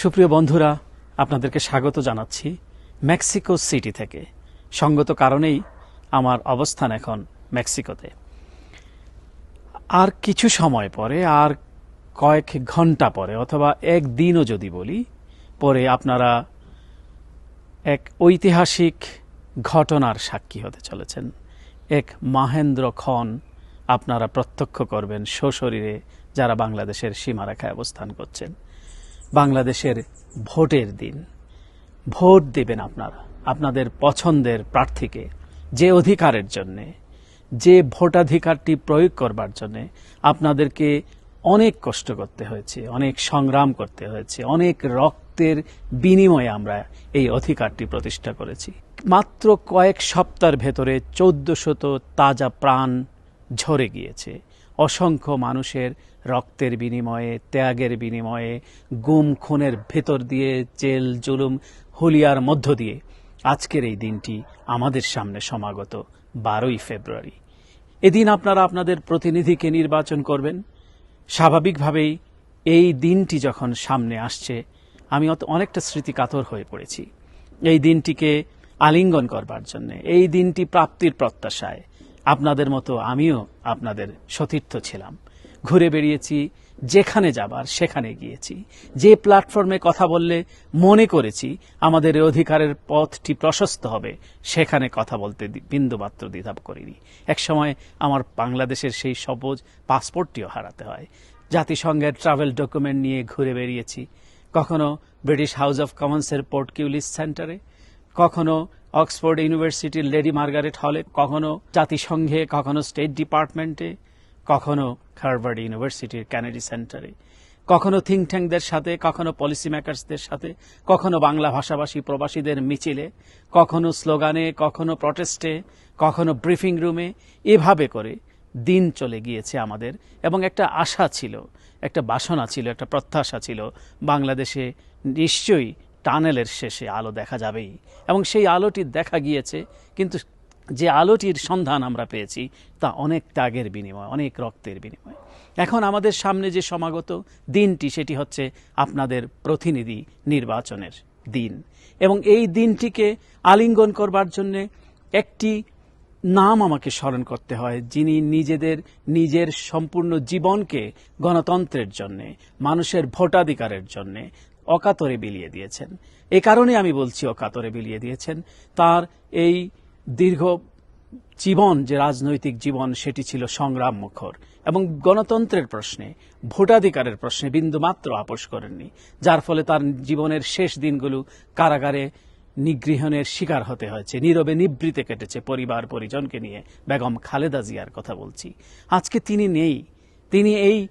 সুপ্রিয় বন্ধুরা, আপনাদেরকে স্বাগত জানাচ্ছি মেক্সিকো সিটি থেকে। সঙ্গত কারণেই আমার অবস্থান এখন মেক্সিকোতে। আর কিছু সময় পরে, আর কয়েক ঘণ্টা পরে, অথবা একদিনও যদি বলি, পরে আপনারা এক ঐতিহাসিক ঘটনার সাক্ষী হতে চলেছেন। এক মাহেন্দ্র খন আপনারা প্রত্যক্ষ করবেন সশরীরে যারা বাংলাদেশের সীমারেখায় অবস্থান করছেন। বাংলাদেশের ভোটের দিন। ভোট দেবেন আপনারা, আপনাদের পছন্দের প্রার্থীকে, যে অধিকারের জন্যে, যে ভোটাধিকারটি প্রয়োগ করবার জন্যে আপনাদেরকে অনেক কষ্ট করতে হয়েছে, অনেক সংগ্রাম করতে হয়েছে, অনেক রক্তের বিনিময়ে আমরা এই অধিকারটি প্রতিষ্ঠা করেছি। মাত্র কয়েক সপ্তাহের ভেতরে চোদ্দশত তাজা প্রাণ ঝরে গিয়েছে। অসংখ্য মানুষের রক্তের বিনিময়ে, ত্যাগের বিনিময়ে, গুম খুনের ভেতর দিয়ে, জেল, জুলুম, হুলিয়ার মধ্য দিয়ে আজকের এই দিনটি আমাদের সামনে সমাগত বারোই ফেব্রুয়ারি। এদিন আপনারা আপনাদের প্রতিনিধিকে নির্বাচন করবেন। স্বাভাবিকভাবেই এই দিনটি যখন সামনে আসছে, আমি অত অনেকটা স্মৃতি কাতর হয়ে পড়েছি। এই দিনটিকে আলিঙ্গন করবার জন্য, এই দিনটি প্রাপ্তির প্রত্যাশায় আপনাদের মতো আমিও আপনাদের সতীর্থ ছিলাম। ঘুরে বেরিয়েছি যেখানে যাবার সেখানে গিয়েছি। যে প্ল্যাটফর্মে কথা বললে মনে করেছি আমাদের অধিকারের পথটি প্রশস্ত হবে, সেখানে কথা বলতে বিন্দুমাত্র দ্বিধা করিনি। একসময় আমার বাংলাদেশের সেই সবুজ পাসপোর্টটিও হারাতে হয়। জাতিসংঘের ট্রাভেল ডকুমেন্ট নিয়ে ঘুরে বেরিয়েছি কখনো ব্রিটিশ হাউস অফ কমন্সের পোর্ট কিউলিস সেন্টারে, কখনো অক্সফোর্ড ইউনিভার্সিটির লেডি মার্গারেট হলে কখনো জাতিসংঘে, কখনো স্টেট ডিপার্টমেন্টে, কখনো হার্ভার্ড ইউনিভার্সিটির ক্যানেডি সেন্টারে, কখনো থিঙ্ক ট্যাঙ্কদের সাথে, কখনো পলিসি মেকার্সদের সাথে, কখনো বাংলা ভাষাভাষী প্রবাসীদের মিছিলে, কখনো স্লোগানে, কখনো প্রটেস্টে, কখনো ব্রিফিং রুমে, এভাবে করে দিন চলে গিয়েছে আমাদের। এবং একটা আশা ছিল, একটা বাসনা ছিল, একটা প্রত্যাশা ছিল, বাংলাদেশে নিশ্চয়ই টানেলের শেষে আলো দেখা যাবেই। এবং সেই আলোটি দেখা গিয়েছে, কিন্তু যে আলোটির সন্ধান আমরা পেয়েছি, তা অনেক ত্যাগের বিনিময়, অনেক রক্তের বিনিময়। এখন আমাদের সামনে যে সমাগত দিনটি, সেটি হচ্ছে আপনাদের প্রতিনিধি নির্বাচনের দিন। এবং এই দিনটিকে আলিঙ্গন করবার জন্য একটি নাম আমাকে স্মরণ করতে হয়, যিনি নিজেদের, নিজের সম্পূর্ণ জীবনকে গণতন্ত্রের জন্যে, মানুষের ভোটাধিকারের জন্যে অকাতরে বিলিয়ে দিয়েছেন। এ কারণে আমি বলছি অকাতরে বিলিয়ে দিয়েছেন। তার এই দীর্ঘ জীবন, যে রাজনৈতিক জীবন, সেটি ছিল সংগ্রাম মুখর এবং গণতন্ত্রের প্রশ্নে, ভোটাধিকারের প্রশ্নে বিন্দুমাত্র আপোষ করেননি, যার ফলে তার জীবনের শেষ দিনগুলো কারাগারে নিগৃহণের শিকার হতে হয়েছে, নীরবে নিবৃতে কেটেছে পরিবার পরিজনকে নিয়ে। বেগম খালেদা জিয়ার কথা বলছি। আজকে তিনি নেই। তিনি এই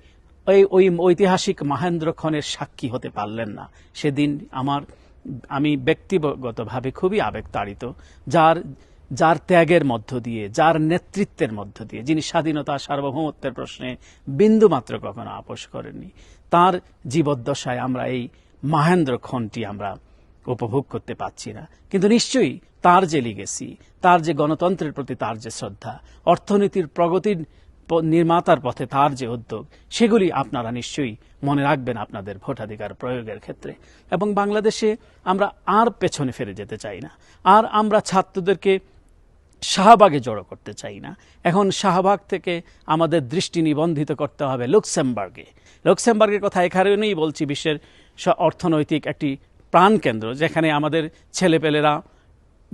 ওই ওই ঐতিহাসিক মহেন্দ্র খনের সাক্ষী হতে পারলেন না। সেদিন আমার, আমি ব্যক্তিগতভাবে খুবই আবেগতাড়িত। যার যার ত্যাগের মধ্য দিয়ে, যার নেতৃত্বের মধ্য দিয়ে, যিনি স্বাধীনতা, সার্বভৌমত্বের প্রশ্নে বিন্দুমাত্র কখনো আপোষ করেননি, তার জীবদ্দশায় আমরা এই মহেন্দ্র খনটি আমরা উপভোগ করতে পাচ্ছি না। কিন্তু নিশ্চয়ই তার যে লিগেসি তার যে গণতন্ত্রের প্রতি তার যে শ্রদ্ধা, অর্থনীতির প্রগতির নির্মাতার পথে তার যে উদ্যোগ, সেগুলি আপনারা নিশ্চয়ই মনে রাখবেন আপনাদের ভোটাধিকার প্রয়োগের ক্ষেত্রে। এবং বাংলাদেশে আমরা আর পেছনে ফিরে যেতে চাই না। আর আমরা ছাত্রদেরকে শাহবাগে জড়ো করতে চাই না। এখন শাহবাগ থেকে আমাদের দৃষ্টি নিবন্ধিত করতে হবে লুক্সেমবার্গে। লুক্সেমবার্গের কথা এখানেই বলছি, বিশ্বের অর্থনৈতিক একটি প্রাণকেন্দ্র, যেখানে আমাদের ছেলেপেলেরা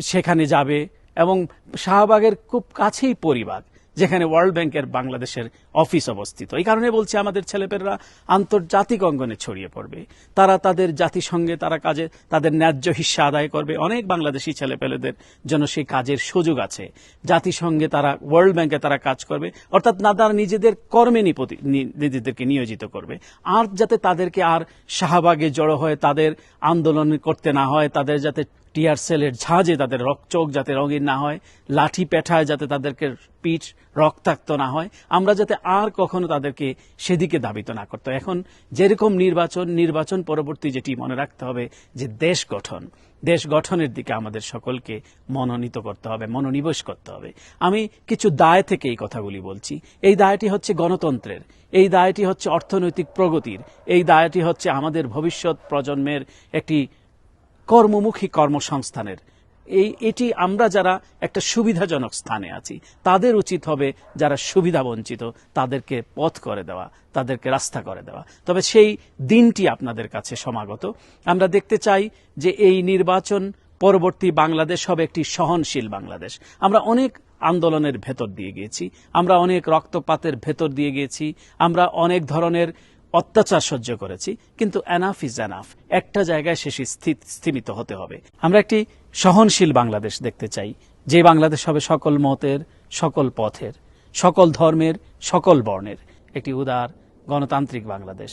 সেখানে যাবে এবং শাহবাগের খুব কাছেই পরিবার। যেখানে ওয়ার্ল্ড ব্যাংকের বাংলাদেশের অফিস অবস্থিত। এই কারণে বলছি আমাদের ছেলেপেলেরা আন্তর্জাতিক অঙ্গনে ছড়িয়ে পড়বে। তারা তাদের জাতিসংঘে তারা কাজে, তাদের ন্যায্য হিস্সা আদায় করবে। অনেক বাংলাদেশি ছেলেপেলেদের জন্য সেই কাজের সুযোগ আছে। জাতিসংঘে তারা, ওয়ার্ল্ড ব্যাংকে তারা কাজ করবে। অর্থাৎ না, তারা নিজেদের কর্মে নিজেদেরকে নিয়োজিত করবে। আর যাতে তাদেরকে আর শাহবাগে জড়ো হয়ে তাদের আন্দোলন করতে না হয়, তাদের যাতে টিয়ার সেলের ঝাঁজে তাদের রক- চোখ যাতে রঙিন না হয়, লাঠি পেঠায় যাতে তাদেরকে পিঠ রক্তাক্ত না হয়, আমরা যাতে আর কখনো তাদেরকে সেদিকে দাবিত না করতে। এখন যেরকম নির্বাচন নির্বাচন পরবর্তী যেটি মনে রাখতে হবে যে দেশ গঠন। দেশ গঠনের দিকে আমাদের সকলকে মনোনীত করতে হবে, মনোনিবেশ করতে হবে। আমি কিছু দায় থেকে এই কথাগুলি বলছি। এই দায়টি হচ্ছে গণতন্ত্রের, এই দায়টি হচ্ছে অর্থনৈতিক প্রগতির, এই দায়টি হচ্ছে আমাদের ভবিষ্যৎ প্রজন্মের একটি কর্মমুখী কর্মসংস্থানের। এই, এটি আমরা যারা একটা সুবিধাজনক স্থানে আছি, তাদের উচিত হবে যারা সুবিধা বঞ্চিত, তাদেরকে পথ করে দেওয়া, তাদেরকে রাস্তা করে দেওয়া। তবে সেই দিনটি আপনাদের কাছে সমাগত। আমরা দেখতে চাই যে এই নির্বাচন পরবর্তী বাংলাদেশ হবে একটি সহনশীল বাংলাদেশ। আমরা অনেক আন্দোলনের ভেতর দিয়ে গিয়েছি, আমরা অনেক রক্তপাতের ভেতর দিয়ে গিয়েছি, আমরা অনেক ধরনের অত্যাচার সহ্য করেছি, কিন্তু এনাফ ইজ এনাফ একটা জায়গায় শেষে স্থিমিত হতে হবে। আমরা একটি সহনশীল বাংলাদেশ দেখতে চাই, যে বাংলাদেশ হবে সকল মতের, সকল পথের, সকল ধর্মের, সকল বর্ণের। একটি উদার, গণতান্ত্রিক বাংলাদেশ,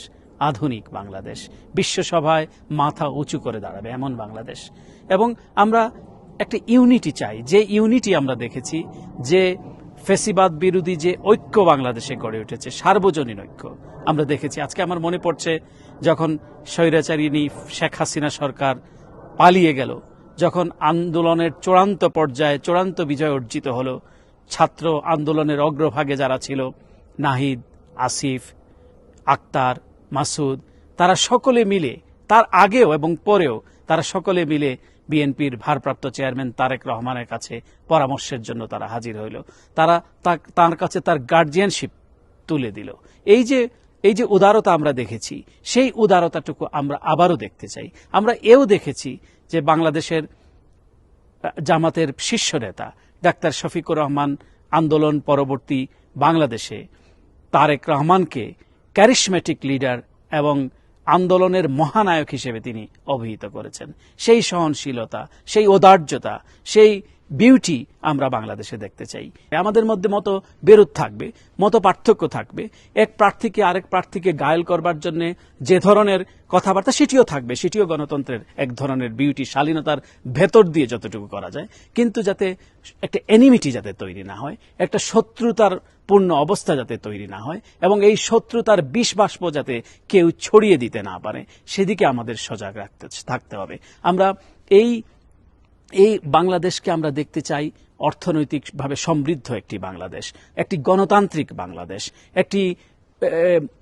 আধুনিক বাংলাদেশ। বিশ্বসভায় মাথা উঁচু করে দাঁড়াবে এমন বাংলাদেশ। এবং আমরা একটা ইউনিটি চাই, যে ইউনিটি আমরা দেখেছি, যে ফেসিবাদ বিরোধী যে ঐক্য বাংলাদেশে গড়ে উঠেছে, সার্বজনীন ঐক্য, আমরা দেখেছি। আজকে আমার মনে পড়ছে, যখন স্বৈরাচারিণী শেখ হাসিনা সরকার পালিয়ে গেল, যখন আন্দোলনের চূড়ান্ত পর্যায়ে চূড়ান্ত বিজয় অর্জিত হলো, ছাত্র আন্দোলনের অগ্রভাগে যারা ছিল, নাহিদ, আসিফ, আক্তার, মাসুদ, তারা সকলে মিলে, তার আগেও এবং পরেও তারা সকলে মিলে বিএনপির ভারপ্রাপ্ত চেয়ারম্যান তারেক রহমানের কাছে পরামর্শের জন্য তারা হাজির হইল। তারা তার কাছে তার গার্জিয়ানশিপ তুলে দিল। এই যে এই যে উদারতা আমরা দেখেছি, সেই উদারতাটুকু আমরা আবারও দেখতে চাই। আমরা এও দেখেছি যে বাংলাদেশের জামাতের শীর্ষ নেতা ডাক্তার শফিকুর রহমান আন্দোলন পরবর্তী বাংলাদেশে তারেক রহমানকে ক্যারিসমেটিক লিডার এবং আন্দোলনের মহানায়ক হিসেবে তিনি অভিহিত করেছেন। সেই সহনশীলতা সেই ঔদার্যতা সেই বিউটি আমরা বাংলাদেশে দেখতে চাই। আমাদের মধ্যে মতো বেরোত থাকবে, মতো পার্থক্য থাকবে। এক প্রার্থীকে আরেক প্রার্থীকে গায়েল করবার জন্য যে ধরনের কথাবার্তা সেটিও থাকবে, সেটিও গণতন্ত্রের এক ধরনের বিউটি শালীনতার ভেতর দিয়ে যতটুকু করা যায়। কিন্তু যাতে একটা এনিমিটি যাতে তৈরি না হয়, একটা শত্রুতার পূর্ণ অবস্থা যাতে তৈরি না হয়, এবং এই শত্রুতার বিষ বাষ্প যাতে কেউ ছড়িয়ে দিতে না পারে, সেদিকে আমাদের সজাগ রাখতে থাকতে হবে। আমরা এই এই বাংলাদেশকে আমরা দেখতে চাই অর্থনৈতিকভাবে সমৃদ্ধ একটি বাংলাদেশ, একটি গণতান্ত্রিক বাংলাদেশ, একটি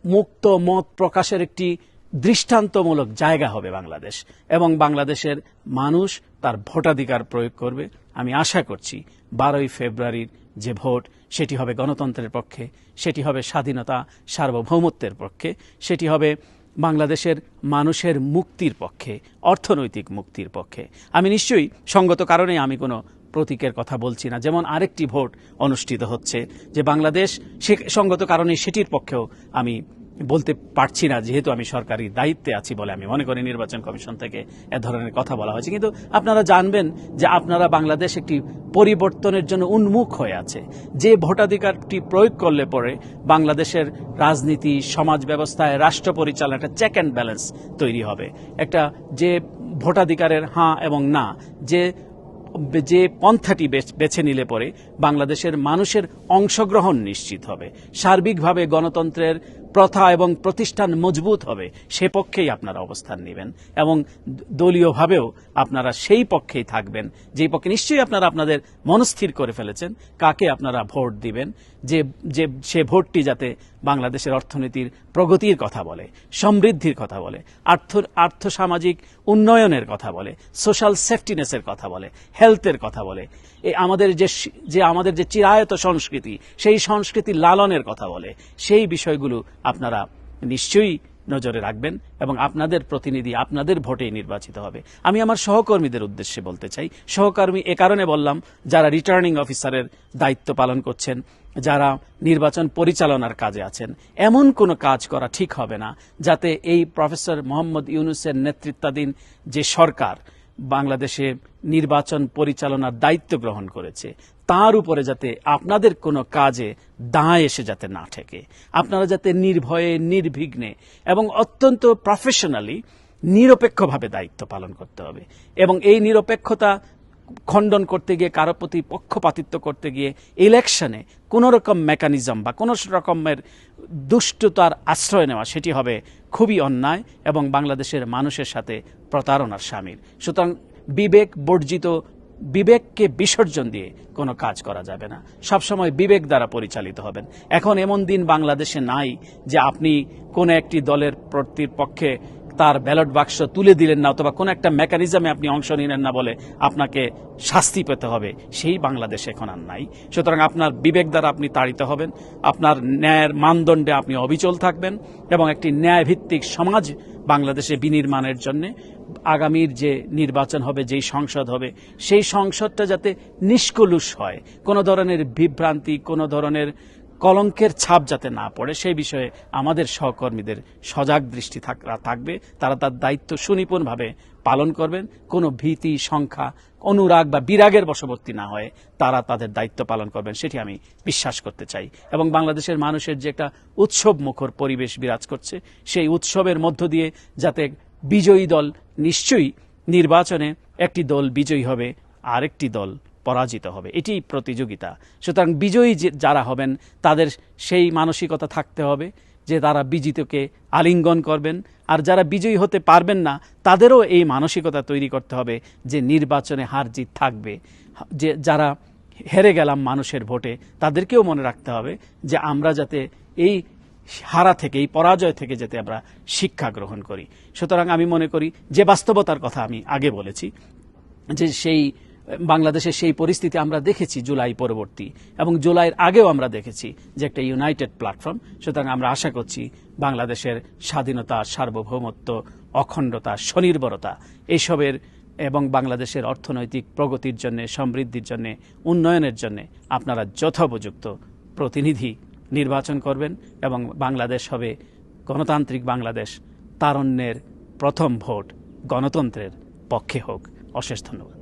মুক্ত মত প্রকাশের একটি দৃষ্টান্তমূলক জায়গা হবে বাংলাদেশ এবং বাংলাদেশের মানুষ তার ভোটাধিকার প্রয়োগ করবে। আমি আশা করছি বারোই ফেব্রুয়ারির যে ভোট, সেটি হবে গণতন্ত্রের পক্ষে, সেটি হবে স্বাধীনতা সার্বভৌমত্বের পক্ষে, সেটি হবে বাংলাদেশের মানুষের মুক্তির পক্ষে, অর্থনৈতিক মুক্তির পক্ষে। আমি নিশ্চয়ই সঙ্গত কারণে আমি কোনো প্রতীকের কথা বলছি না। যেমন আরেকটি ভোট অনুষ্ঠিত হচ্ছে যে বাংলাদেশ সে সঙ্গত কারণে সেটির পক্ষেও আমি বলতে পারছি না, যেহেতু আমি সরকারি দায়িত্বে আছি বলে আমি মনে করি নির্বাচন কমিশন থেকে এ ধরনের কথা বলা হয়েছে। কিন্তু আপনারা জানবেন যে আপনারা বাংলাদেশ একটি পরিবর্তনের জন্য উন্মুখ হয়ে আছে। যে ভোটাধিকারটি প্রয়োগ করলে পরে বাংলাদেশের রাজনীতি, সমাজ ব্যবস্থায় রাষ্ট্র পরিচালনা একটা চেক অ্যান্ড ব্যালেন্স তৈরি হবে। একটা যে ভোটাধিকারের হাঁ এবং না, যে যে পন্থাটি বেছ- নিলে পরে বাংলাদেশের মানুষের অংশগ্রহণ নিশ্চিত হবে। সার্বিকভাবে গণতন্ত্রের প্রথা এবং প্রতিষ্ঠান মজবুত হবে, সে পক্ষেই আপনারা অবস্থান নেবেন এবং দলীয়ভাবেও আপনারা সেই পক্ষেই থাকবেন। যেই পক্ষে নিশ্চয়ই আপনারা আপনাদের মনস্থির করে ফেলেছেন, কাকে আপনারা ভোট দিবেন? যে যে, সে ভোটটি যাতে বাংলাদেশের অর্থনীতির প্রগতির কথা বলে, সমৃদ্ধির কথা বলে, আর্থ, আর্থসামাজিক উন্নয়নের কথা বলে সোশ্যাল সেফটিনেসের কথা বলে হেলথের কথা বলে আমাদের যে যে আমাদের যে চিরায়ত সংস্কৃতি, সেই সংস্কৃতি লালনের কথা বলে। সেই বিষয়গুলো আপনারা নিশ্চয়ই নজরে রাখবেন এবং আপনাদের প্রতিনিধি আপনাদের ভোটেই নির্বাচিত হবে। আমি আমার সহকর্মীদের উদ্দেশ্যে বলতে চাই, সহকর্মী এ কারণে বললাম, যারা রিটার্নিং অফিসারের দায়িত্ব পালন করছেন, যারা নির্বাচন পরিচালনার কাজে আছেন, এমন কোনো কাজ করা ঠিক হবে না, যাতে এই প্রফেসর মোহাম্মদ ইউনুসের নেতৃত্বাধীন যে সরকার বাংলাদেশে নির্বাচন পরিচালনার দায়িত্ব গ্রহণ করেছে। তার উপরে যাতে আপনাদের কোনো কাজে দায় এসে যাতে না ঠেকে। আপনারা যাতে নির্ভয়ে, নির্বিঘ্নে এবং অত্যন্ত প্রফেশনালি নিরপেক্ষভাবে দায়িত্ব পালন করতে হবে। এবং এই নিরপেক্ষতা খণ্ডন করতে গিয়ে, কারও প্রতি পক্ষপাতিত্ব করতে গিয়ে ইলেকশনে কোনো রকম মেকানিজম বা কোনো রকমের দুষ্টতার আশ্রয় নেওয়া, সেটি হবে খুবই অন্যায় এবং বাংলাদেশের মানুষের সাথে প্রতারণার সামিল। সুতরাং বিবেক বর্জিত, বিবেককে বিসর্জন দিয়ে কোনো কাজ করা যাবে না। সবসময় বিবেক দ্বারা পরিচালিত হবেন। এখন এমন দিন বাংলাদেশে নাই যে আপনি কোনো একটি দলের প্রতির পক্ষে তার ব্যালট বাক্স তুলে দিলেন না অথবা কোনো একটা মেকানিজমে আপনি অংশ নিলেন না বলে আপনাকে শাস্তি পেতে হবে, সেই বাংলাদেশ এখন আর নাই। সুতরাং আপনার বিবেক দ্বারা আপনি তাড়িত হবেন, আপনার ন্যায়ের মানদণ্ডে আপনি অবিচল থাকবেন এবং একটি ন্যায়ভিত্তিক সমাজ বাংলাদেশে বিনির্মাণের জন্য আগামীর যে নির্বাচন হবে, যেই সংসদ হবে, সেই সংসদটা যাতে নিষ্কলুষ হয়। কোনো ধরনের বিভ্রান্তি, কোনো ধরনের কলঙ্কের ছাপ যাতে না পড়ে, সেই বিষয়ে আমাদের সহকর্মীদের সজাগ দৃষ্টি থাক- থাকবে। তারা তার দায়িত্ব সুনিপুণভাবে পালন করবেন। কোনো ভীতি সংখ্যা অনুরাগ বা বিরাগের বশবর্তী না হয়ে তারা তাদের দায়িত্ব পালন করবেন, সেটি আমি বিশ্বাস করতে চাই। এবং বাংলাদেশের মানুষের যে একটা উৎসব মুখর পরিবেশ বিরাজ করছে, সেই উৎসবের মধ্য দিয়ে যাতে বিজয়ী দল নিশ্চয়ই নির্বাচনে একটি দল বিজয়ী হবে, আরেকটি দল পরাজিত হবে। এটি প্রতিযোগিতা। সুতরাং বিজয়ী যারা হবেন, তাদের সেই মানসিকতা থাকতে হবে যে তারা বিজিতকে আলিঙ্গন করবেন। আর যারা বিজয়ী হতে পারবেন না, তাদেরও এই মানসিকতা তৈরি করতে হবে যে নির্বাচনে হার জিত থাকবে। যে যারা হেরে গেলাম মানুষের ভোটে, তাদেরকেও মনে রাখতে হবে যে আমরা যাতে এই হারা থেকে, এই পরাজয় থেকে যাতে আমরা শিক্ষা গ্রহণ করি। সুতরাং আমি মনে করি যে বাস্তবতার কথা আমি আগে বলেছি যে সেই বাংলাদেশের সেই পরিস্থিতি আমরা দেখেছি জুলাই পরবর্তী এবং জুলাইয়ের আগেও আমরা দেখেছি যে একটা ইউনাইটেড প্ল্যাটফর্ম। সুতরাং আমরা আশা করছি বাংলাদেশের স্বাধীনতা, সার্বভৌমত্ব, অখণ্ডতা, স্বনির্ভরতা এইসবের এবং বাংলাদেশের অর্থনৈতিক প্রগতির জন্য, সমৃদ্ধির জন্য, উন্নয়নের জন্য আপনারা যথোপযুক্ত প্রতিনিধি নির্বাচন করবেন এবং বাংলাদেশ হবে গণতান্ত্রিক বাংলাদেশ। তারণ্যের প্রথম ভোট গণতন্ত্রের পক্ষে হোক। অশেষ ধন্যবাদ।